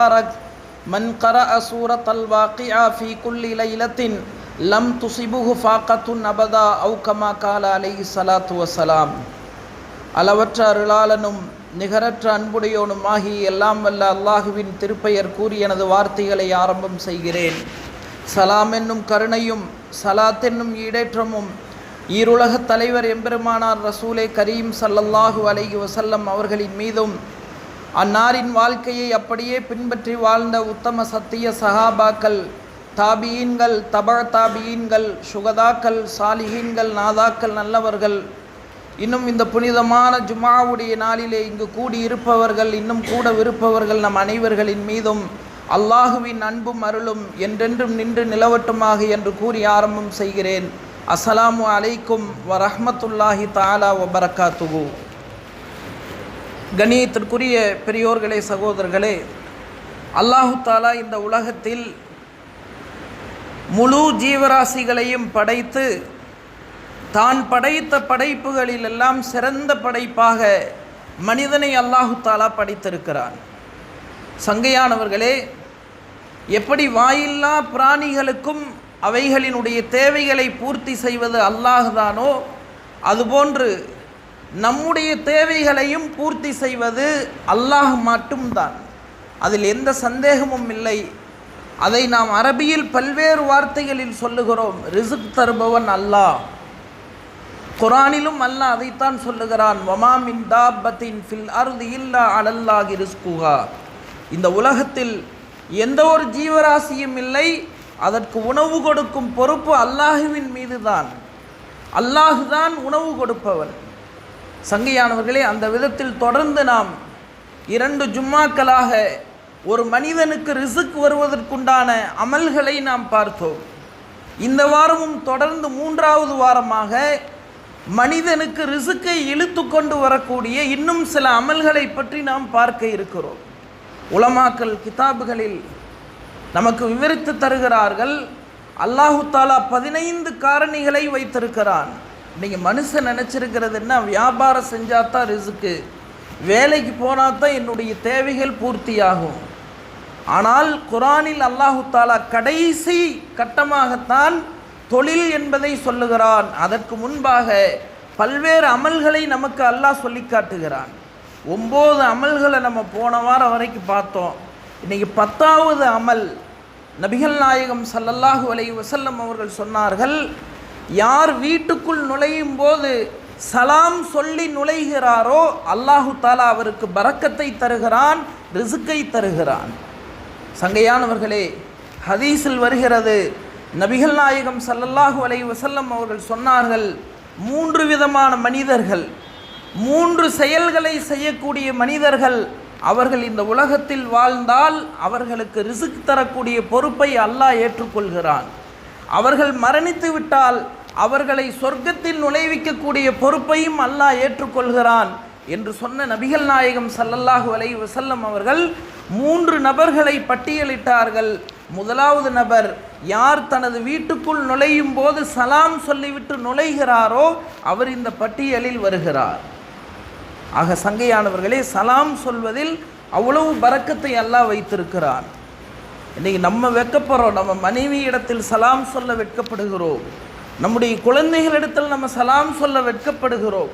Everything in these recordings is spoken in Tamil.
مبارك من قرأ سورة الواقعة في كل ليلة لم تصبه فاقة أبدا أو كما قال عليه الصلاة والسلام அளவற்ற அருளாளனும் நிகரற்ற அன்புடையோனுமாகி எல்லாம் வல்ல அல்லாஹுவின் திருப்பெயர் கூறி எனது வார்த்தைகளை ஆரம்பம் செய்கிறேன் சலாம் என்னும் கருணையும் சலாத் என்னும் ஈடேற்றமும் ஈருலகத் தலைவர் எம்பெருமானார் ரசூலே கரீம் சல்லல்லாஹு அலைஹி வசல்லம் அவர்களின் மீதும் அன்னாரின் வாழ்க்கையை அப்படியே பின்பற்றி வாழ்ந்த உத்தம சத்திய சஹாபாக்கள் தாபியீன்கள் தப தாபியீன்கள் சுகதாக்கள் சாலிஹீன்கள் நாதாக்கள் நல்லவர்கள். இன்னும் இந்த புனிதமான ஜுமாவுடைய நாளிலே இங்கு கூடியிருப்பவர்கள் இன்னும் கூட விருப்பவர்கள் நம் அனைவர்களின் மீதும் அல்லாஹுவின் அன்பும் அருளும் என்றென்றும் நின்று நிலவட்டுமாக என்று கூறி ஆரம்பம் செய்கிறேன். அஸ்ஸலாமு அலைக்கும் வரஹமத்துல்லாஹி தாலா வபரகாத்துகு கணியத்திற்குரிய பெரியோர்களே சகோதரர்களே அல்லாஹு தாலா இந்த உலகத்தில் முழு ஜீவராசிகளையும் படைத்து தான் படைத்த படைப்புகளிலெல்லாம் சிறந்த படைப்பாக மனிதனை அல்லாஹு தாலா படைத்திருக்கிறான். சங்கையானவர்களே எப்படி வாயில்லா பிராணிகளுக்கும் அவைகளினுடைய தேவைகளை பூர்த்தி செய்வது அல்லாஹ்தானோ அதுபோன்று நம்முடைய தேவைகளையும் பூர்த்தி செய்வது அல்லாஹ் மட்டும்தான். அதில் எந்த சந்தேகமும் இல்லை. அதை நாம் அரபியில் பல்வேறு வார்த்தைகளில் சொல்லுகிறோம். ரிசுக் தருபவன் அல்லாஹ். குரானிலும் அல்லாஹ் அதைத்தான் சொல்லுகிறான். வமாமின் தாபத்தின் ஃபில் அருது இல்லா அலல்லாகி ரிஸ்குஹா. இந்த உலகத்தில் எந்த ஒரு ஜீவராசியும் இல்லை. அதற்கு உணவு கொடுக்கும் பொறுப்பு அல்லாஹுவின் மீது தான் அல்லாஹுதான் உணவு கொடுப்பவன். சங்கையானவர்களே அந்த விதத்தில் தொடர்ந்து நாம் இரண்டு ஜும்மாக்களாக ஒரு மனிதனுக்கு ரிசுக் வருவதற்குண்டான அமல்களை நாம் பார்த்தோம். இந்த வாரமும் தொடர்ந்து மூன்றாவது வாரமாக மனிதனுக்கு ரிசுக்கை இழுத்து கொண்டு வரக்கூடிய இன்னும் சில அமல்களை பற்றி நாம் பார்க்க இருக்கிறோம். உலமாக்கல் கிதாபுகளில் நமக்கு விவரித்து தருகிறார்கள் அல்லாஹு தாலா பதினைந்து காரணிகளை வைத்திருக்கிறான். நீங்கள் மனுஷன் நினச்சிருக்கிறது என்ன? வியாபாரம் செஞ்சால் தான் ரிசுக்கு வேலைக்கு போனால் தான் என்னுடைய தேவைகள் பூர்த்தியாகும். ஆனால் குரானில் அல்லாஹு தாலா கடைசி கட்டமாகத்தான் தொழில் என்பதை சொல்லுகிறான். அதற்கு முன்பாக பல்வேறு அமல்களை நமக்கு அல்லாஹ் சொல்லி காட்டுகிறான். ஒம்பது அமல்களை நம்ம போன வாரம் வரைக்கும் பார்த்தோம். இன்றைக்கி பத்தாவது அமல் நபிகள் நாயகம் சல்லல்லாஹு அலை வசல்லம் அவர்கள் சொன்னார்கள் யார் வீட்டுக்குள் நுழையும் போது சலாம் சொல்லி நுழைகிறாரோ அல்லாஹு தாலா அவருக்கு பறக்கத்தை தருகிறான் ரிசுக்கை தருகிறான். சங்கையானவர்களே ஹதீஸில் வருகிறது நபிகள் நாயகம் சல்லல்லாஹு அலை வசல்லம் அவர்கள் சொன்னார்கள் மூன்று விதமான மனிதர்கள் மூன்று செயல்களை செய்யக்கூடிய மனிதர்கள் அவர்கள் இந்த உலகத்தில் வாழ்ந்தால் அவர்களுக்கு ரிசுக் தரக்கூடிய பொறுப்பை அல்லாஹ் ஏற்றுக்கொள்கிறான். அவர்கள் மரணித்து விட்டால் அவர்களை சொர்க்கத்தில் நுழைவிக்கக்கூடிய பொறுப்பையும் அல்லாஹ் ஏற்றுக்கொள்கிறான் என்று சொன்ன நபிகள் நாயகம் சல்லல்லாஹு அலை வசல்லம் அவர்கள் மூன்று நபர்களை பட்டியலிட்டார்கள். முதலாவது நபர் யார் தனது வீட்டுக்குள் நுழையும் போது சலாம் சொல்லிவிட்டு நுழைகிறாரோ அவர் இந்த பட்டியலில் வருகிறார். ஆக சங்கையானவர்களே சலாம் சொல்வதில் அவ்வளவு பறக்கத்தை அல்லாஹ் வைத்திருக்கிறான். இன்றைக்கி நம்ம வெட்கப்படுறோம். நம்ம மனைவி இடத்தில் சலாம் சொல்ல வெட்கப்படுகிறோம். நம்முடைய குழந்தைகளிடத்தில் நம்ம சலாம் சொல்ல வெட்கப்படுகிறோம்.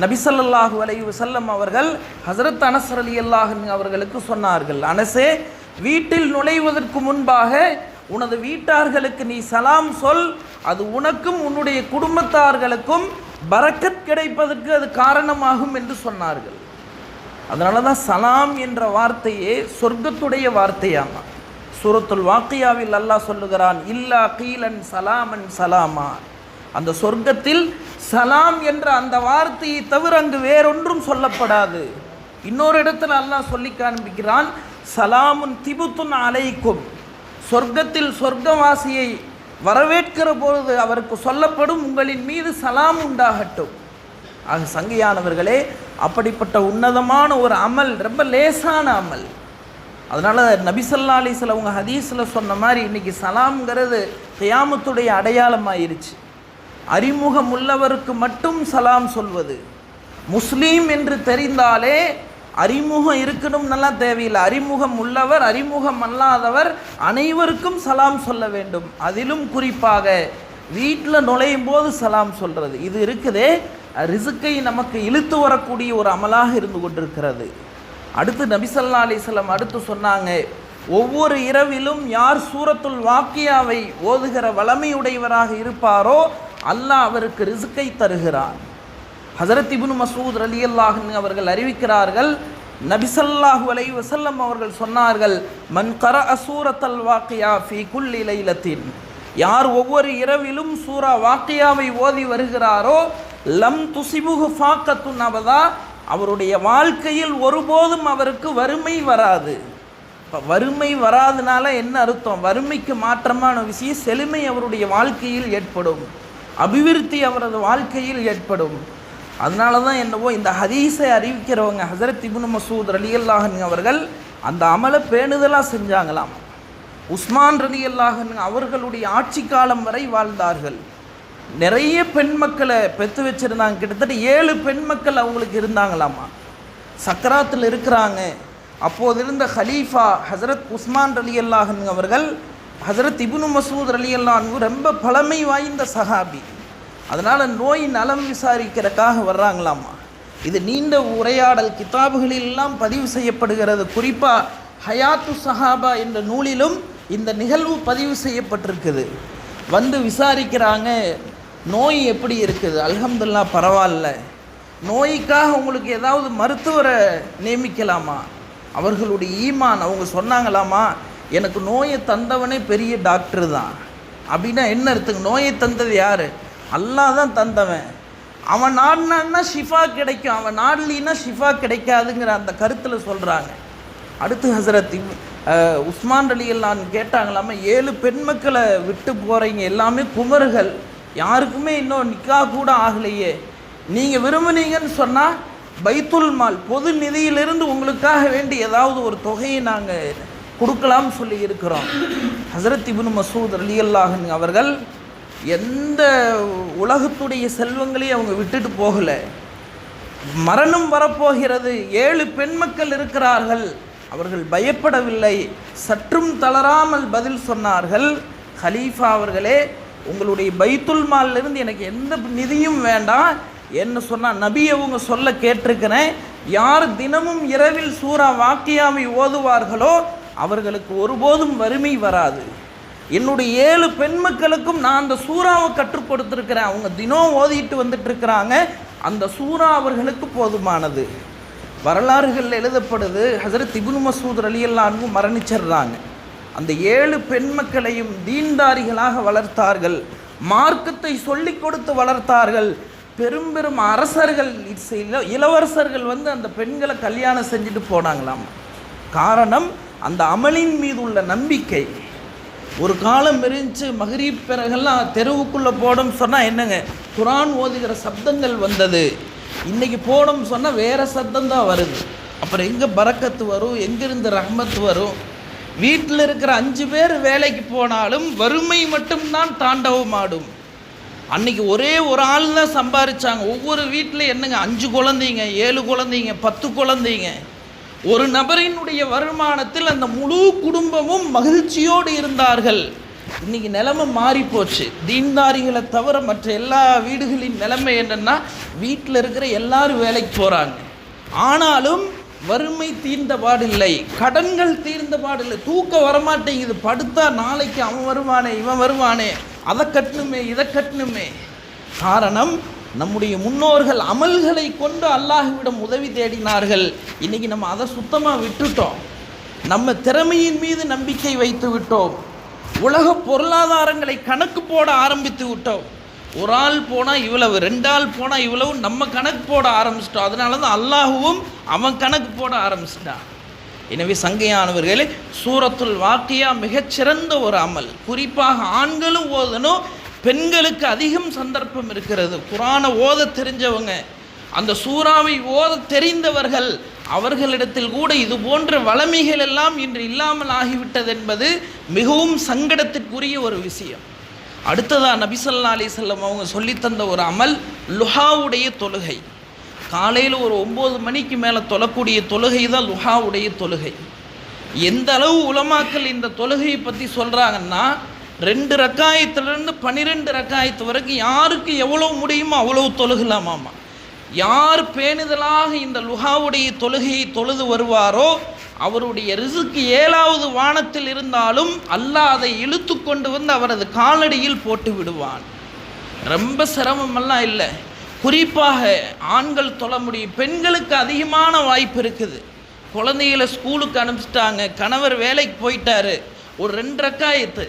நபிசல்லாஹு அலை செல்லம் அவர்கள் ஹசரத் அனசர் அலி அல்லாஹன் அவர்களுக்கு சொன்னார்கள் அனசே வீட்டில் நுழைவதற்கு முன்பாக உனது வீட்டார்களுக்கு நீ சலாம் சொல். அது உனக்கும் உன்னுடைய குடும்பத்தார்களுக்கும் பறக்கத் கிடைப்பதற்கு அது காரணமாகும் என்று சொன்னார்கள். அதனால தான் சலாம் என்ற வார்த்தையே சொர்க்கத்துடைய வார்த்தையாமா? சூரத்துல் வாக்கியாவில் அல்லாஹ் சொல்லுகிறான் இல்லா கீலன் சலாமன் சலாமா. அந்த சொர்க்கத்தில் சலாம் என்ற அந்த வார்த்தையை தவிர அங்கு வேறொன்றும் சொல்லப்படாது. இன்னொரு இடத்துல அல்லாஹ் சொல்லி காண்பிக்கிறான் சலாமுன் திபுத்துன் அலைக்கும். சொர்க்கத்தில் சொர்க்கவாசியை வரவேற்கிற பொழுது அவருக்கு சொல்லப்படும் உங்களின் மீது சலாம் உண்டாகட்டும். ஆக சங்கையானவர்களே அப்படிப்பட்ட உன்னதமான ஒரு அமல் ரொம்ப லேசான அமல். அதனால் நபிசல்லா அலிஸ்ல அவங்க ஹதீஸில் சொன்ன மாதிரி இன்றைக்கி சலாம்ங்கிறது கியாமத்துடைய அடையாளமாயிருச்சு. அறிமுகம் உள்ளவருக்கு மட்டும் சலாம் சொல்வது. முஸ்லீம் என்று தெரிந்தாலே அறிமுகம் இருக்கணும்னெல்லாம் தேவையில்லை. அறிமுகம் உள்ளவர் அறிமுகம் அல்லாதவர் அனைவருக்கும் சலாம் சொல்ல வேண்டும். அதிலும் குறிப்பாக வீட்டில் நுழையும் போது சலாம் சொல்கிறது இது இருக்குதே. ரிசுக்கை நமக்கு இழுத்து வரக்கூடிய ஒரு அமலாக இருந்து கொண்டிருக்கிறது. அடுத்து நபிசல்லா அலிஸ்லாம் அடுத்து சொன்னாங்க ஒவ்வொரு இரவிலும் யார் சூரத்துல் வாக்கியாவை ஓதுகிற வளமையுடையவராக இருப்பாரோ அல்லாஹ் அவருக்கு ரிசுக்கை தருகிறார் ஹசரத் இபுன் மசூத் அலி அல்லாஹன் அவர்கள் அறிவிக்கிறார்கள் நபிசல்லாஹு அலை வசல்லம் அவர்கள் சொன்னார்கள் மன் கர அசூரத்தல் வாக்கியா ஃபி குல் இலத்தின் யார் ஒவ்வொரு இரவிலும் சூரா வாக்கியாவை ஓதி வருகிறாரோ லம் துசிபுகு ஃபாக்கத்துன் அவதா அவருடைய வாழ்க்கையில் ஒருபோதும் அவருக்கு வறுமை வராது. இப்போ வறுமை வராதனால என்ன அர்த்தம்? வறுமைக்கு மாற்றமான விஷயம் செழுமை அவருடைய வாழ்க்கையில் ஏற்படும். அபிவிருத்தி அவரது வாழ்க்கையில் ஏற்படும். அதனால தான் என்னவோ இந்த ஹதீஸை அறிவிக்கிறவங்க ஹசரத் இபுன் மசூத் ரலியல்லாஹன் அவர்கள் அந்த அமலை பேணுதலாக செஞ்சாங்களாம். உஸ்மான் ரலியல்லாஹன் அவர்களுடைய ஆட்சி காலம் வரை வாழ்ந்தார்கள். நிறைய பெண் மக்களை பெற்று வச்சுருந்தாங்க. கிட்டத்தட்ட ஏழு பெண் மக்கள் அவங்களுக்கு இருந்தாங்களாமா. சக்கராத்தில் இருக்கிறாங்க. அப்போது இருந்த ஹலீஃபா ஹசரத் உஸ்மான் அலி அல்லாஹன் அவர்கள் ஹசரத் இபுனு மசூத் ரலி அல்லாஹு ரொம்ப பழமை வாய்ந்த சஹாபி. அதனால் நோய் நலம் விசாரிக்கிறக்காக வர்றாங்களாமா. இது நீண்ட உரையாடல் கிதாபுகளிலெல்லாம் பதிவு செய்யப்படுகிறது. குறிப்பாக ஹயாத்து சஹாபா என்ற நூலிலும் இந்த நிகழ்வு பதிவு செய்யப்பட்டிருக்குது. வந்து விசாரிக்கிறாங்க. நோய் எப்படி இருக்குது? அல்ஹம்துல்லா பரவாயில்ல. நோய்க்காக உங்களுக்கு ஏதாவது மருத்துவரை நியமிக்கலாமா? அவர்களுடைய ஈமான் அவங்க சொன்னாங்களாமா எனக்கு நோயை தந்தவனே பெரிய டாக்டர் தான். அப்படின்னா என்ன அர்த்தங்க நோயை தந்தது யார்? அல்லாஹ் தான் தந்தவன். அவன் நாடினான்னா ஷிஃபா கிடைக்கும். அவன் நாடலின்னா ஷிஃபா கிடைக்காதுங்கிற அந்த கருத்தில் சொல்கிறாங்க அடுத்து ஹசரத் உஸ்மான் அலி அல்லான் கேட்டாங்களாமா ஏழு பெண் மக்களை விட்டு போகிறீங்க எல்லாமே குமர்கள். யாருக்குமே இன்னும் நிக்கா கூட ஆகலையே. நீங்கள் விரும்புனீங்கன்னு சொன்னால் பைத்துல் மால் பொது நிதியிலிருந்து உங்களுக்காக வேண்டி ஏதாவது ஒரு தொகையை நாங்கள் கொடுக்கலாம்னு சொல்லி இருக்கிறோம். ஹசரத் இபுன் மசூத் அலி அல்லாஹன் அவர்கள் எந்த உலகத்துடைய செல்வங்களையும் அவங்க விட்டுட்டு போகலை. மரணம் வரப்போகிறது ஏழு பெண் மக்கள் இருக்கிறார்கள். அவர்கள் பயப்படவில்லை. சற்றும் தளராமல் பதில் சொன்னார்கள். ஹலீஃபா அவர்களே உங்களுடைய பைத்துல் மாலிலிருந்து எனக்கு எந்த நிதியும் வேண்டாம் என்ன சொன்னால் நபி அவங்க சொல்ல கேட்டிருக்கிறேன். யார் தினமும் இரவில் சூறா வாக்கியாவை ஓதுவார்களோ அவர்களுக்கு ஒருபோதும் வறுமை வராது. என்னுடைய ஏழு பெண் மக்களுக்கும் நான் அந்த சூறாவை கற்றுக் கொடுத்துருக்கிறேன். அவங்க தினம் ஓதிட்டு வந்துட்டு இருக்கிறாங்க அந்த சூறா அவர்களுக்கு போதுமானது. வரலாறுகளில் எழுதப்படுது ஹசரத் இப்னு மசூத் அலியல்லான்னு மரணிச்சிடுறாங்க. அந்த ஏழு பெண் மக்களையும் தீன்தாரிகளாக வளர்த்தார்கள். மார்க்கத்தை சொல்லிக் கொடுத்து வளர்த்தார்கள். பெரும் பெரும் அரசர்கள் இளவரசர்கள் வந்து அந்த பெண்களை கல்யாணம் செஞ்சுட்டு போனாங்களாம். காரணம் அந்த அமலின் மீது உள்ள நம்பிக்கை. ஒரு காலம் இருந்துச்சு மகரீப் பிறகெல்லாம் தெருவுக்குள்ளே போடும் சொன்னால் என்னங்க? குரான் ஓதுகிற சப்தங்கள் வந்தது. இன்னைக்கு போடும் சொன்னால் வேறு சப்தம் தான் வருது. அப்புறம் எங்கே பறக்கத்து வரும்? எங்கேருந்து ரஹ்மத் வரும்? வீட்டில் இருக்கிற அஞ்சு பேர் வேலைக்கு போனாலும் வறுமை மட்டும்தான் தாண்டவமாடும். அன்னைக்கு ஒரே ஒரு ஆள் தான் சம்பாரிச்சாங்க. ஒவ்வொரு வீட்டில் என்னங்க அஞ்சு குழந்தைங்க ஏழு குழந்தைங்க பத்து குழந்தைங்க. ஒரு நபரினுடைய வருமானத்தில் அந்த முழு குடும்பமும் மகிழ்ச்சியோடு இருந்தார்கள். இன்னைக்கு நிலைமை மாறி போச்சு தீன்தாரிகளை தவிர மற்ற எல்லா வீடுகளின் நிலைமை என்னென்னா வீட்டில் இருக்கிற எல்லாரும் வேலைக்கு போகிறாங்க ஆனாலும் வறுமை தீர்ந்த பாடில்லை கடன்கள் தீர்ந்த பாடில்லை தூக்கம் வரமாட்டேங்குது படுத்தா நாளைக்கு அவன் வருவானே இவன் வருவானே அதை கட்டணுமே இதை கட்டணுமே. காரணம் நம்முடைய முன்னோர்கள் அமல்களை கொண்டு அல்லாஹுவிடம் உதவி தேடினார்கள். இன்னைக்கு நம்ம அதை சுத்தமாக விட்டுட்டோம். நம்ம திறமையின் மீது நம்பிக்கை வைத்து விட்டோம். உலக பொருளாதாரங்களை கணக்கு போட ஆரம்பித்து விட்டோம். ஒரு ஆள் போனால் இவ்வளவு ரெண்டு ஆள் போனால் இவ்வளவு நம்ம கணக்கு போட ஆரம்பிச்சிட்டோம். அதனால தான் அல்லாஹுவும் அவன் கணக்கு போட ஆரம்பிச்சிட்டான். எனவே சங்கையானவர்களே சூரத்துல் வாக்கியா மிகச்சிறந்த ஒரு அமல். குறிப்பாக ஆண்களும் ஓதணும் பெண்களுக்கு அதிகம் சந்தர்ப்பம் இருக்கிறது. குரானை ஓத தெரிஞ்சவங்க அந்த சூறாவை ஓத தெரிந்தவர்கள் அவர்களிடத்தில் கூட இது போன்ற வளமைகள் எல்லாம் இன்று இல்லாமல் ஆகிவிட்டது என்பது மிகவும் சங்கடத்திற்குரிய ஒரு விஷயம். அடுத்ததாக நபிசல்லா அலிசல்லம் அவங்க சொல்லித்தந்த ஒரு அமல் லுஹாவுடைய தொழுகை. காலையில் ஒரு ஒம்பது மணிக்கு மேலே தொழக்கூடிய தொழுகை தான் லுஹாவுடைய தொழுகை. எந்த அளவு உலமாக்கள் இந்த தொழுகையை பற்றி சொல்கிறாங்கன்னா ரெண்டு ரக்காயத்துலேருந்து பன்னிரெண்டு ரக்காயத்து வரைக்கும் யாருக்கு எவ்வளோ முடியுமோ அவ்வளோ தொழுகலாமாமா. யார் பேணுதலாக இந்த லுஹாவுடைய தொழுகையை தொழுது வருவாரோ அவருடைய ரிசுக்கு ஏழாவது வானத்தில் இருந்தாலும் அல்லாஹ் அதை இழுத்து கொண்டு வந்து அவரது காலடியில் போட்டு விடுவான். ரொம்ப சிரமமெல்லாம் இல்லை. குறிப்பாக ஆண்கள் தொழ முடியும். பெண்களுக்கு அதிகமான வாய்ப்பு இருக்குது. குழந்தைகளை ஸ்கூலுக்கு அனுப்பிச்சிட்டாங்க. கணவர் வேலைக்கு போயிட்டாரு. ஒரு ரெண்டு ரக்காயத்து.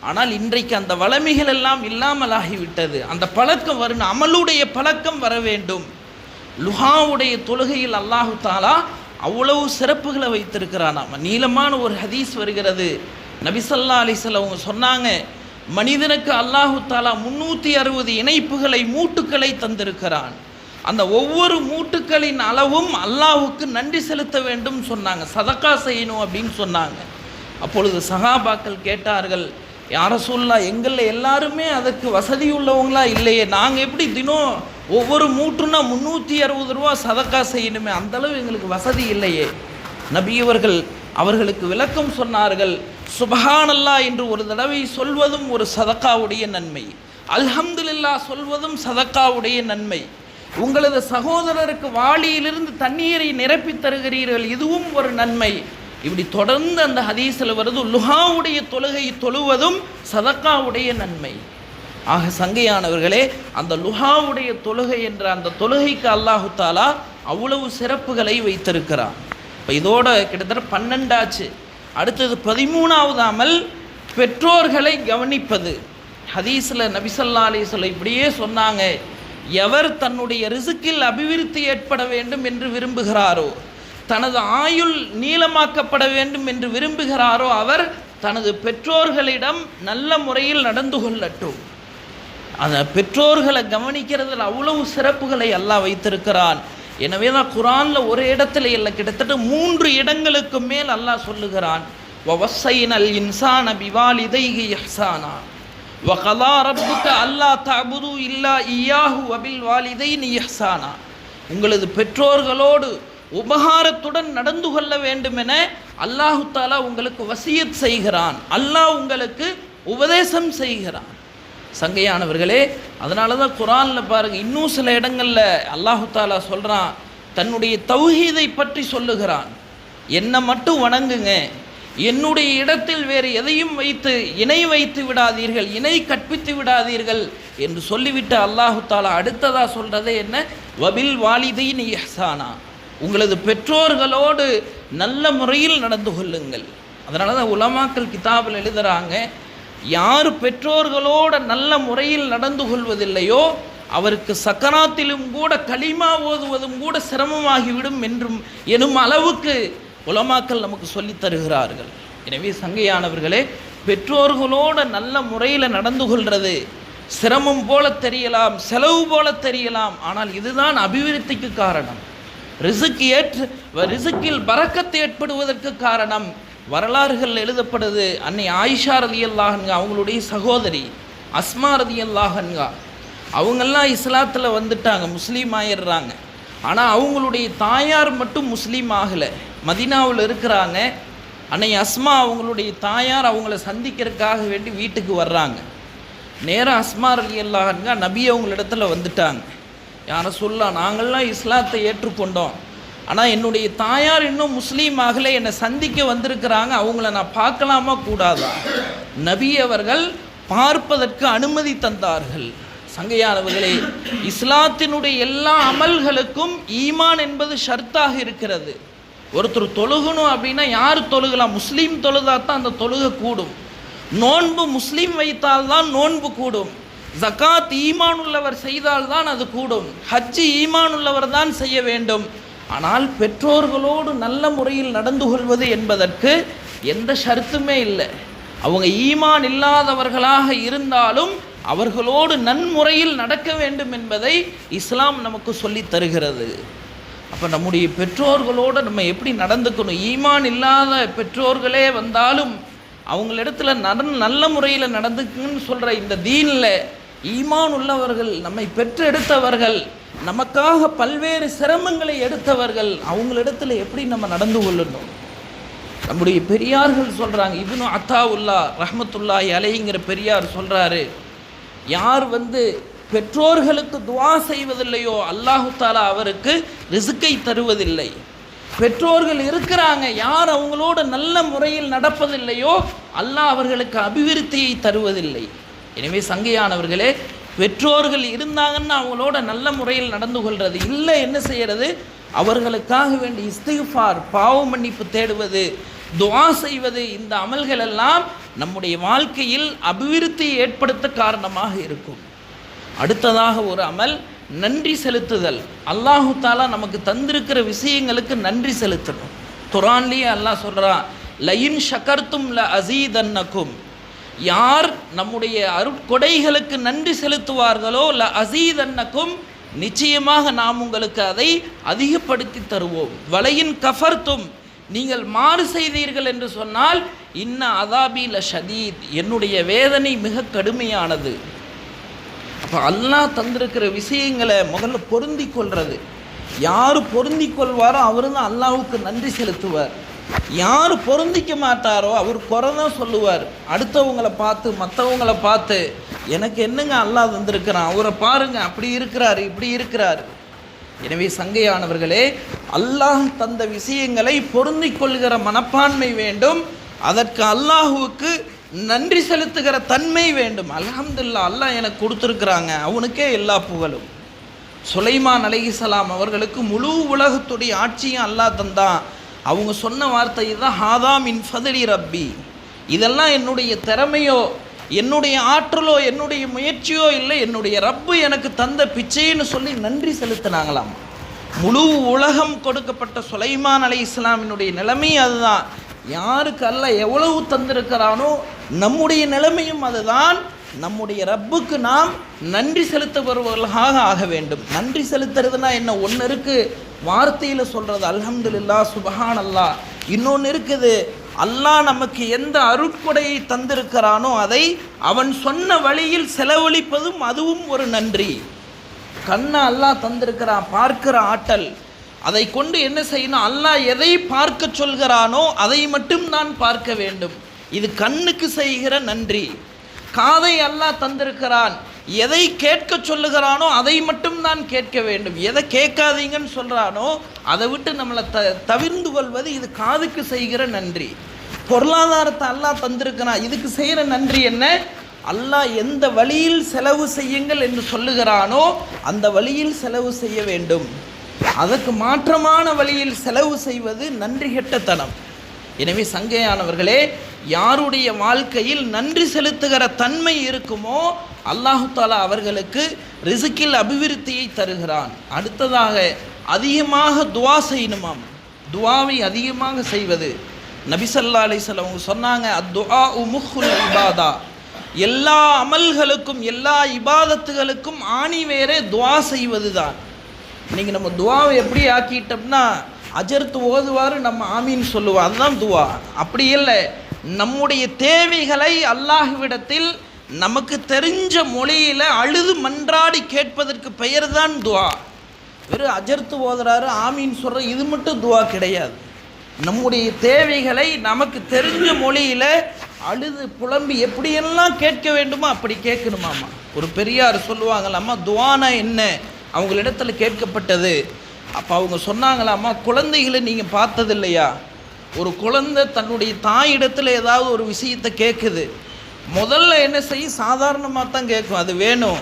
ஆனால் இன்றைக்கு அந்த வளமைகள் எல்லாம் இல்லாமல் ஆகிவிட்டது. அந்த பழக்கம் வரணும் அமலுடைய பழக்கம் வர வேண்டும். லுஹாவுடைய தொழுகையில் அல்லாஹு தாலா அவ்வளவு சிறப்புகளை வைத்திருக்கிறான்? நாம நீளமான ஒரு ஹதீஸ் வருகிறது. நபிசல்லா அலிசல் அவங்க சொன்னாங்க மனிதனுக்கு அல்லாஹு தாலா முன்னூற்றி அறுபது இணைப்புகளை மூட்டுக்களை தந்திருக்கிறான். அந்த ஒவ்வொரு மூட்டுக்களின் அளவும் அல்லாஹுக்கு நன்றி செலுத்த வேண்டும் சொன்னாங்க. சதக்கா செய்யணும் அப்படின்னு சொன்னாங்க. அப்பொழுது சகாபாக்கள் கேட்டார்கள் யார சொல்லா எங்களில் எல்லாருமே அதற்கு வசதி உள்ளவங்களா இல்லையே? நாங்கள் எப்படி தினம் ஒவ்வொரு மூட்டுன்னா முந்நூற்றி அறுபது ரூபா சதக்கா செய்யணுமே. அந்தளவு எங்களுக்கு வசதி இல்லையே. நபியவர்கள் அவர்களுக்கு விளக்கம் சொன்னார்கள் சுபஹானல்லா என்று ஒரு தடவை சொல்வதும் ஒரு சதக்காவுடைய நன்மை. அல்ஹம்துலில்லா சொல்வதும் சதக்காவுடைய நன்மை. உங்களது சகோதரருக்கு வாளியிலிருந்து தண்ணீரை நிரப்பித் தருகிறீர்கள் இதுவும் ஒரு நன்மை. இப்படி தொடர்ந்து அந்த ஹதீஸில் வருது லுஹாவுடைய தொழுகை தொழுவதும் சதக்காவுடைய நன்மை. ஆக சங்கையானவர்களே அந்த லுஹாவுடைய தொழுகை என்ற அந்த தொழுகைக்கு அல்லாஹு தாலா அவ்வளவு சிறப்புகளை வைத்திருக்கிறான். இப்போ இதோட கிட்டத்தட்ட பன்னெண்டாச்சு அடுத்தது பதிமூணாவது அமல் பெற்றோர்களை கவனிப்பது. ஹதீஸில் நபிசல்லா அலிஸ்ல இப்படியே சொன்னாங்க எவர் தன்னுடைய ரிசுக்கில் அபிவிருத்தி ஏற்பட வேண்டும் என்று விரும்புகிறாரோ தனது ஆயுள் நீளமாக்கப்பட வேண்டும் என்று விரும்புகிறாரோ அவர் தனது பெற்றோர்களிடம் நல்ல முறையில் நடந்து கொள்ளட்டும். அந்த பெற்றோர்களை கவனிக்கிறதுல அவ்வளவு சிறப்புகளை அல்லாஹ் வைத்திருக்கிறான். எனவே தான் குரானில் ஒரு இடத்துல இல்லை கிட்டத்தட்ட மூன்று இடங்களுக்கு மேல் அல்லாஹ் சொல்லுகிறான். வவசைனல் இன்சான பிவாலிதைகி இஹ்சானா. வகலா ரப்புக்க அல்லா தபுது இல்லா இயாஹு அபில் வாலிதை நீ யஹ்சானா உங்களது பெற்றோர்களோடு உபகாரத்துடன் நடந்து கொள்ள வேண்டும் என அல்லாஹு தாலா உங்களுக்கு வசியத் செய்கிறான். அல்லாஹ் உங்களுக்கு உபதேசம் செய்கிறான். சங்கையானவர்களே அதனால தான் குரானில் பாருங்கள் இன்னும் சில இடங்களில் அல்லாஹு தாலா சொல்கிறான் தன்னுடைய தௌஹீதை பற்றி சொல்லுகிறான். என்னை மட்டும் வணங்குங்க என்னுடைய இடத்தில் வேறு எதையும் வைத்து இணை வைத்து விடாதீர்கள் இணை கற்பித்து விடாதீர்கள் என்று சொல்லிவிட்டு அல்லாஹு தாலா அடுத்ததாக சொல்கிறதே என்ன? வபில் வாலிதீன் இஹ்சானா. உங்களது பெற்றோர்களோடு நல்ல முறையில் நடந்து கொள்ளுங்கள். அதனால தான் உலமாக்கல் கிதாபில் எழுதுகிறாங்க யார் பெற்றோர்களோட நல்ல முறையில் நடந்து கொள்வதில்லையோ அவருக்கு சக்கராத்திலும் கூட களிமா ஓதுவதும் கூட சிரமமாகிவிடும் என்றும் எனும் அளவுக்கு உலமாக்கள் நமக்கு சொல்லித் தருகிறார்கள். எனவே சங்கையானவர்களே பெற்றோர்களோட நல்ல முறையில் நடந்து கொள்வது சிரமம் போல தெரியலாம் செலவு போல தெரியலாம் ஆனால் இதுதான் அபிவிருத்திக்கு காரணம். ரிசுக்கு ஏற்று ரிசுக்கில் பறக்கத்து ஏற்படுவதற்கு காரணம். வரலாறுகள் எழுதப்படுது. அன்னை ஆயிஷா ரதி அல்லாஹன்கா அவங்களுடைய சகோதரி அஸ்மா ரதி அல்லாஹன்கா அவங்கெல்லாம் இஸ்லாத்தில் வந்துட்டாங்க முஸ்லீம் ஆயிடுறாங்க. ஆனால் அவங்களுடைய தாயார் மட்டும் முஸ்லீம் ஆகலை. மதினாவில் இருக்கிறாங்க. அன்னை அஸ்மா அவங்களுடைய தாயார் அவங்கள சந்திக்கிறதுக்காக வேண்டி வீட்டுக்கு வர்றாங்க. நேராக அஸ்மா ரலி அல்லாஹன்கா நபி அவங்களிடத்துல வந்துட்டாங்க. யாரை சொல்லலாம் நாங்கள்லாம் இஸ்லாத்தை ஏற்றுக்கொண்டோம். ஆனால் என்னுடைய தாயார் இன்னும் முஸ்லீம் ஆகலை என்னை சந்திக்க வந்திருக்கிறாங்க அவங்கள நான் பார்க்கலாமா? கூடாதா? நபி அவர்கள் பார்ப்பதற்கு அனுமதி தந்தார்கள். சங்கையானவர்களே இஸ்லாத்தினுடைய எல்லா அமல்களுக்கும் ஈமான் என்பது ஷர்த்தாக இருக்கிறது. ஒருத்தர் தொழுகணும் அப்படின்னா யார் தொழுகலாம்? முஸ்லீம் தொழுதா தான் அந்த தொழுக கூடும். நோன்பு முஸ்லீம் வைத்தால் தான் நோன்பு கூடும். ஜகாத் ஈமான் உள்ளவர் செய்தால்தான் அது கூடும். ஹஜ்ஜி ஈமான் உள்ளவர் தான் செய்ய வேண்டும். ஆனால் பெற்றோர்களோடு நல்ல முறையில் நடந்து கொள்வது என்பதற்கு எந்த ஷர்த்துமே இல்லை. அவங்க ஈமான் இல்லாதவர்களாக இருந்தாலும் அவர்களோடு நன்முறையில் நடக்க வேண்டும் என்பதை இஸ்லாம் நமக்கு சொல்லித் தருகிறது. அப்போ நம்முடைய பெற்றோர்களோடு நம்ம எப்படி நடந்துக்கணும்? ஈமான் இல்லாத பெற்றோர்களே வந்தாலும் அவங்களிடத்துல நடன் நல்ல முறையில் நடந்துக்குன்னு சொல்கிற இந்த தீனில் ஈமான் உள்ளவர்கள் நம்மை பெற்றெடுத்தவர்கள் நமக்காக பல்வேறு சிரமங்களை எடுத்தவர்கள் அவங்களிடத்துல எப்படி நம்ம நடந்து கொள்ளணும்? நம்முடைய பெரியார்கள் சொல்கிறாங்க இப்னு அத்தாவுல்லா ரஹமத்துல்லா அலைங்கிற பெரியார் சொல்கிறாரு யார் வந்து பெற்றோர்களுக்கு துவா செய்வதில்லையோ அல்லாஹு தாலா அவருக்கு ரிசுக்கை தருவதில்லை. பெற்றோர்கள் இருக்கிறாங்க யார் அவங்களோட நல்ல முறையில் நடப்பதில்லையோ அல்லாஹ் அவர்களுக்கு அபிவிருத்தியை தருவதில்லை. எனவே சங்கையானவர்களே பெற்றோர்கள் இருந்தாங்கன்னா அவங்களோட நல்ல முறையில் நடந்து கொள்வது இல்லை என்ன செய்கிறது அவர்களுக்காக வேண்டி இஸ்திஃபார் பாவ மன்னிப்பு தேடுவது துவா செய்வது இந்த அமல்கள் எல்லாம் நம்முடைய வாழ்க்கையில் அபிவிருத்தியை ஏற்படுத்த காரணமாக இருக்கும். அடுத்ததாக ஒரு அமல் நன்றி செலுத்துதல். அல்லாஹு தாலா நமக்கு தந்திருக்கிற விஷயங்களுக்கு நன்றி செலுத்தணும். குரான்லேயே அல்லாஹ் சொல்கிறான் லயின் ஷகர்த்தும் ல அசீதன்னக்கும் யார் நம்முடைய அருட்கொடைகளுக்கு நன்றி செலுத்துவார்களோ ல அசீதன்னக்கும் நிச்சயமாக நாம் உங்களுக்கு அதை அதிகப்படுத்தி தருவோம். வலையின் கஃபர்த்தும் நீங்கள் மாறு செய்தீர்கள் என்று சொன்னால் இன்ன அதாபி ல ஷதீத் என்னுடைய வேதனை மிக கடுமையானது. அப்போ அல்லாஹ் தந்திருக்கிற விஷயங்களை முதல்ல பொருந்தி கொள்வது யார் பொருந்தி கொள்வாரோ அவர் தான் அல்லாவுக்கு நன்றி செலுத்துவார். யார் பொருந்திக்க மாட்டாரோ அவர் குறை தான் சொல்லுவார். அடுத்தவங்களை பார்த்து மற்றவங்கள பார்த்து எனக்கு என்னங்க அல்லாஹ் வந்திருக்கிறான்? அவரை பாருங்க அப்படி இருக்கிறாரு இப்படி இருக்கிறாரு. எனவே சங்கையானவர்களே அல்லாஹ் தந்த விஷயங்களை பொருந்திக் கொள்கிற மனப்பான்மை வேண்டும். அதற்கு அல்லாஹுவுக்கு நன்றி செலுத்துகிற தன்மை வேண்டும். அலமதுல்லா அல்லாஹ் எனக்கு கொடுத்துருக்குறாங்க. அவனுக்கே எல்லா புகழும். சுலைமான் அலைஹிஸ்ஸலாம் அவர்களுக்கு முழு உலகத்துடைய ஆட்சியும் அல்லாஹ் தந்தான். அவங்க சொன்ன வார்த்தை தான் ஹாதாம் மின் ஃபதலி ரப்பி. இதெல்லாம் என்னுடைய திறமையோ என்னுடைய ஆற்றலோ என்னுடைய முயற்சியோ இல்லை என்னுடைய ரப்பு எனக்கு தந்த பிச்சைன்னு சொல்லி நன்றி செலுத்தினாங்களாம். முழு உலகம் கொடுக்கப்பட்ட சுலைமான் அலை இஸ்லாமினுடைய நிலைமை அதுதான். யாருக்கு அல்ல எவ்வளவு தந்திருக்கிறானோ நம்முடைய நிலைமையும் அதுதான். நம்முடைய ரப்புக்கு நாம் நன்றி செலுத்துபவர்களாக ஆக வேண்டும். நன்றி செலுத்துறதுனா என்ன? ஒன்று இருக்குது வார்த்தையில் சொல்கிறது அல்ஹம்துலில்லா சுபஹான் அல்லாஹ் இன்னொன்று இருக்குது அல்லாஹ் நமக்கு எந்த அருட்கொடையை தந்திருக்கிறானோ அதை அவன் சொன்ன வழியில் செலவழிப்பதும் அதுவும் ஒரு நன்றி. கண்ணை அல்லாஹ் தந்திருக்கிறான் பார்க்கிற ஆற்றல் அதை கொண்டு என்ன செய்யணும்? அல்லாஹ் எதை பார்க்க சொல்கிறானோ அதை மட்டும் தான் பார்க்க வேண்டும். இது கண்ணுக்கு செய்கிற நன்றி. காதை அல்லாஹ் தந்திருக்கிறான். எதை கேட்க சொல்லுகிறானோ அதை மட்டும் தான் கேட்க வேண்டும். எதை கேட்காதீங்கன்னு சொல்கிறானோ அதை விட்டு நம்மளை த தவிர்ந்து கொள்வது இது காதுக்கு செய்கிற நன்றி. பொருளாதாரத்தை அல்லாஹ் தந்திருக்கிறான். இதுக்கு செய்கிற நன்றி என்ன? அல்லாஹ் எந்த வழியில் செலவு செய்யுங்கள் என்று சொல்லுகிறானோ அந்த வழியில் செலவு செய்ய வேண்டும். அதற்கு மாற்றமான வழியில் செலவு செய்வது நன்றி கெட்டத்தனம். எனவே சங்கையானவர்களே யாருடைய வாழ்க்கையில் நன்றி செலுத்துகிற தன்மை இருக்குமோ அல்லாஹு தாலா அவர்களுக்கு ரிசுக்கில் அபிவிருத்தியை தருகிறான். அடுத்ததாக அதிகமாக துவா செய்யணுமாம். துவாவை அதிகமாக செய்வது. நபிசல்லா அலிசல் அவங்க சொன்னாங்க அத்துஆ உமுஹுல் இபாதா. எல்லா அமல்களுக்கும் எல்லா இபாதத்துகளுக்கும் ஆணி வேறே துவா செய்வது தான் நீங்கள் நம்ம துவாவை எப்படி ஆக்கிட்டோம்னா அஜர்த்து ஓதுவார் நம்ம ஆமின்னு சொல்லுவோம். அதுதான் துவா. அப்படி இல்லை. நம்முடைய தேவைகளை அல்லாஹ்விடத்தில் நமக்கு தெரிஞ்ச மொழியில் அழுது மன்றாடி கேட்பதற்கு பெயர் தான் துவா. வெறும் அஜர்த்து ஓதுறாரு ஆமீன் சொல்கிற இது மட்டும் துவா கிடையாது. நம்முடைய தேவைகளை நமக்கு தெரிஞ்ச மொழியில் அழுது புலம்பி எப்படியெல்லாம் கேட்க வேண்டுமோ அப்படி கேட்கணுமாம்மா ஒரு பெரியார் சொல்லுவாங்களாம்மா துவானா என்ன? அவங்களிடத்துல கேட்கப்பட்டது. அப்போ அவங்க சொன்னாங்களாம்மா குழந்தைகளை நீங்கள் பார்த்தது இல்லையா ஒரு குழந்தை தன்னுடைய தாயிடத்தில் ஏதாவது ஒரு விஷயத்தை கேட்குது முதல்ல என்ன செய்யும் சாதாரணமாக தான் கேட்கும் அது வேணும்.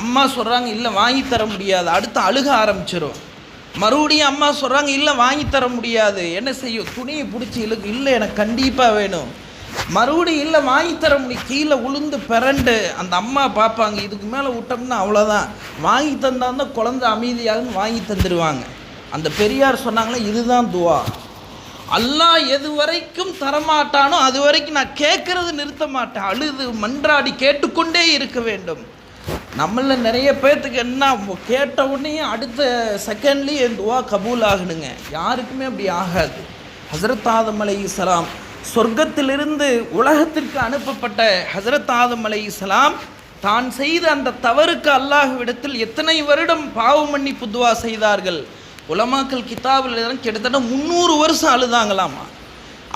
அம்மா சொல்கிறாங்க இல்லை வாங்கி தர முடியாது. அடுத்து அழுக ஆரம்பிச்சிடும் மறுபடியும் அம்மா சொல்கிறாங்க இல்லை வாங்கி தர முடியாது. என்ன செய்யும்? துணியை பிடிச்சி இழுக்கு இல்லை எனக்கு கண்டிப்பாக வேணும். மறுபடியும் இல்லை வாங்கி தர முடியும். கீழே உளுந்து பிறண்டு அந்த அம்மா பார்ப்பாங்க இதுக்கு மேலே விட்டோம்னா அவ்வளோதான். வாங்கி தந்தால் தான் குழந்தை அமைதியாகுன்னு வாங்கி தந்துடுவாங்க அந்த பெரியார் சொன்னாங்களே இதுதான் துவா. அல்லாஹ் எது வரைக்கும் தரமாட்டானோ அது வரைக்கும் நான் கேட்கறது நிறுத்த மாட்டேன். அழுது மன்றாடி கேட்டுக்கொண்டே இருக்க வேண்டும். நம்மள நிறைய பேர்த்துக்கு என்ன கேட்ட உடனே அடுத்த செகண்ட்லேயே என் துவா கபூல் ஆகணுங்க யாருக்குமே அப்படி ஆகாது. ஹசரத் ஆதம் அலை இஸ்லாம் சொர்க்கத்திலிருந்து உலகத்திற்கு அனுப்பப்பட்ட ஹசரத் ஆதம் அலை இஸ்லாம் தான் செய்த அந்த தவறுக்கு அல்லாஹ்விடத்தில் எத்தனை வருடம் பாவ மன்னிப்பு துவா செய்தார்கள்? உலமாக்கல் கிதாபில் கிட்டத்தட்ட முந்நூறு வருஷம் அழுதாங்களாமா?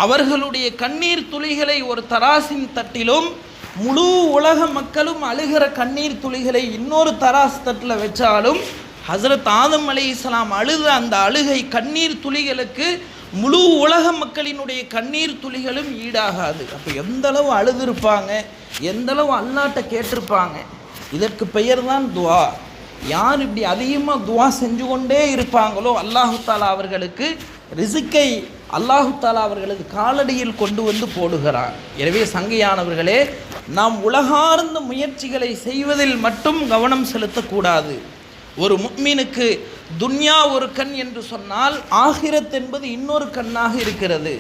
அவர்களுடைய கண்ணீர் துளிகளை ஒரு தராசின் தட்டிலும் முழு உலக மக்களும் அழுகிற கண்ணீர் துளிகளை இன்னொரு தராசு தட்டில் வச்சாலும் ஹசரத் ஆதம் அலி இஸ்லாம் அழுத அந்த அழுகை கண்ணீர் துளிகளுக்கு முழு உலக மக்களினுடைய கண்ணீர் துளிகளும் ஈடாகாது. அப்போ எந்தளவு அழுதுருப்பாங்க? எந்தளவு அல்லாட்ட கேட்டிருப்பாங்க? இதற்கு பெயர் தான் துவா. யார் இப்படி அதிகமாக துவா செஞ்சு கொண்டே இருப்பாங்களோ அல்லாஹு தாலா அவர்களுக்கு ரிசுக்கை அல்லாஹு தாலா அவர்களது காலடியில் கொண்டு வந்து போடுகிறான். எனவே சங்கையானவர்களே நாம் உலகார்ந்த முயற்சிகளை செய்வதில் மட்டும் கவனம் செலுத்தக்கூடாது. ஒரு முக்மீனுக்கு துன்யா ஒரு கண் என்று சொன்னால் ஆகிரத் என்பது இன்னொரு கண்ணாக இருக்கிறது.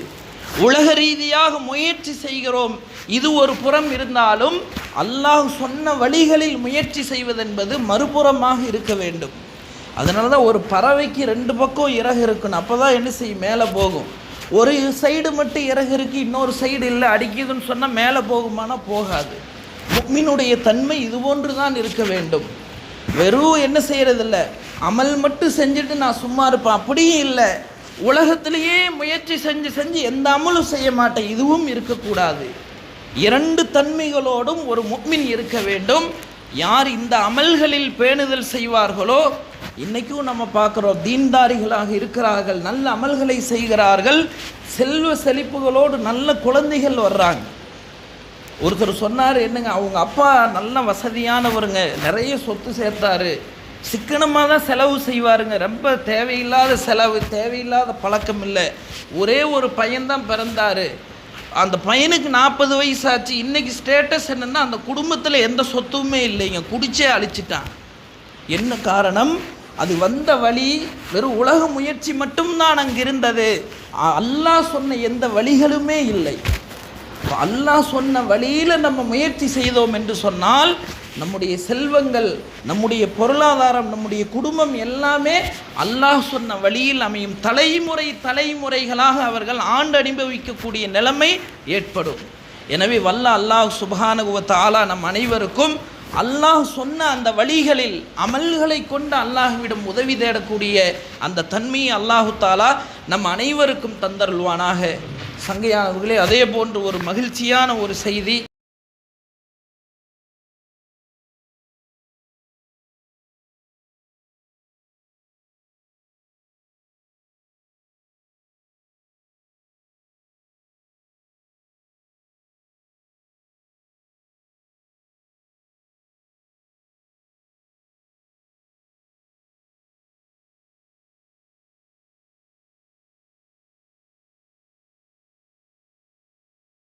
உலக ரீதியாக முயற்சி செய்கிறோம். இது ஒரு புறம் இருந்தாலும் அல்லாஹ் சொன்ன வழிகளில் முயற்சி செய்வதென்பது மறுபுறமாக இருக்க வேண்டும். அதனால தான் ஒரு பறவைக்கு ரெண்டு பக்கம் இறகு இருக்கணும் அப்போ தான் என்ன செய்யும்? மேலே போகும். ஒரு சைடு மட்டும் இறகு இருக்கு இன்னொரு சைடு இல்லை அடிக்குதுன்னு சொன்னால் மேலே போகுமானா போகாது. முக்மினுடைய தன்மை இது போன்று தான் இருக்க வேண்டும். வெறும் என்ன செய்கிறதில்ல அமல் மட்டும் செஞ்சுட்டு நான் சும்மா இருப்பேன். அப்படியும் இல்லை. உலகத்திலேயே முயற்சி செஞ்சு செஞ்சு எந்த அமலும் செய்ய மாட்டேன். இதுவும் இருக்கக்கூடாது. இரண்டு தன்மைகளோடும் ஒரு முக்மின் இருக்க வேண்டும். யார் இந்த அமல்களில் பேணுதல் செய்வார்களோ இன்றைக்கும் நம்ம பார்க்குறோம் தீன்தாரிகளாக இருக்கிறார்கள் நல்ல அமல்களை செய்கிறார்கள் செல்வ செழிப்புகளோடு நல்ல குழந்தைகள் வர்றாங்க. ஒருத்தர் சொன்னார் என்னங்க அவங்க அப்பா நல்ல வசதியானவருங்க நிறைய சொத்து சேர்த்தாரு. சிக்கனமாக தான் செலவு செய்வாருங்க. ரொம்ப தேவையில்லாத செலவு தேவையில்லாத பழக்கம் இல்லை. ஒரே ஒரு பையன்தான் பிறந்தார். அந்த பையனுக்கு நாற்பது வயசு ஆச்சு இன்னைக்கு ஸ்டேட்டஸ் என்னென்னா அந்த குடும்பத்தில் எந்த சொத்துமே இல்லைங்க. குடிச்சே அழிச்சிட்டான். என்ன காரணம்? அது வந்த வழி வெறும் உலக முயற்சி மட்டும்தான் அங்கே இருந்தது. அல்லாஹ் சொன்ன எந்த வழிகளுமே இல்லை. அல்லாஹ் சொன்ன வழியில் நம்ம முயற்சி செய்தோம் என்று சொன்னால் நம்முடைய செல்வங்கள் நம்முடைய பொருளாதாரம் நம்முடைய குடும்பம் எல்லாமே அல்லாஹ் சொன்ன வழியில் அமையும். தலைமுறை தலைமுறைகளாக அவர்கள் ஆண்டு அனுபவிக்கக்கூடிய நிலைமை ஏற்படும். எனவே வல்ல அல்லாஹ் சுபஹானுவ தாலா நம் அனைவருக்கும் அல்லாஹ் சொன்ன அந்த வழிகளில் அமல்களை கொண்டு அல்லாஹ்விடம் உதவி தேடக்கூடிய அந்த தன்மையை அல்லாஹு தாலா நம் அனைவருக்கும் தந்தருள்வானாக. சங்கையானவர்களே அதே போன்று ஒரு மகிழ்ச்சியான ஒரு செய்தி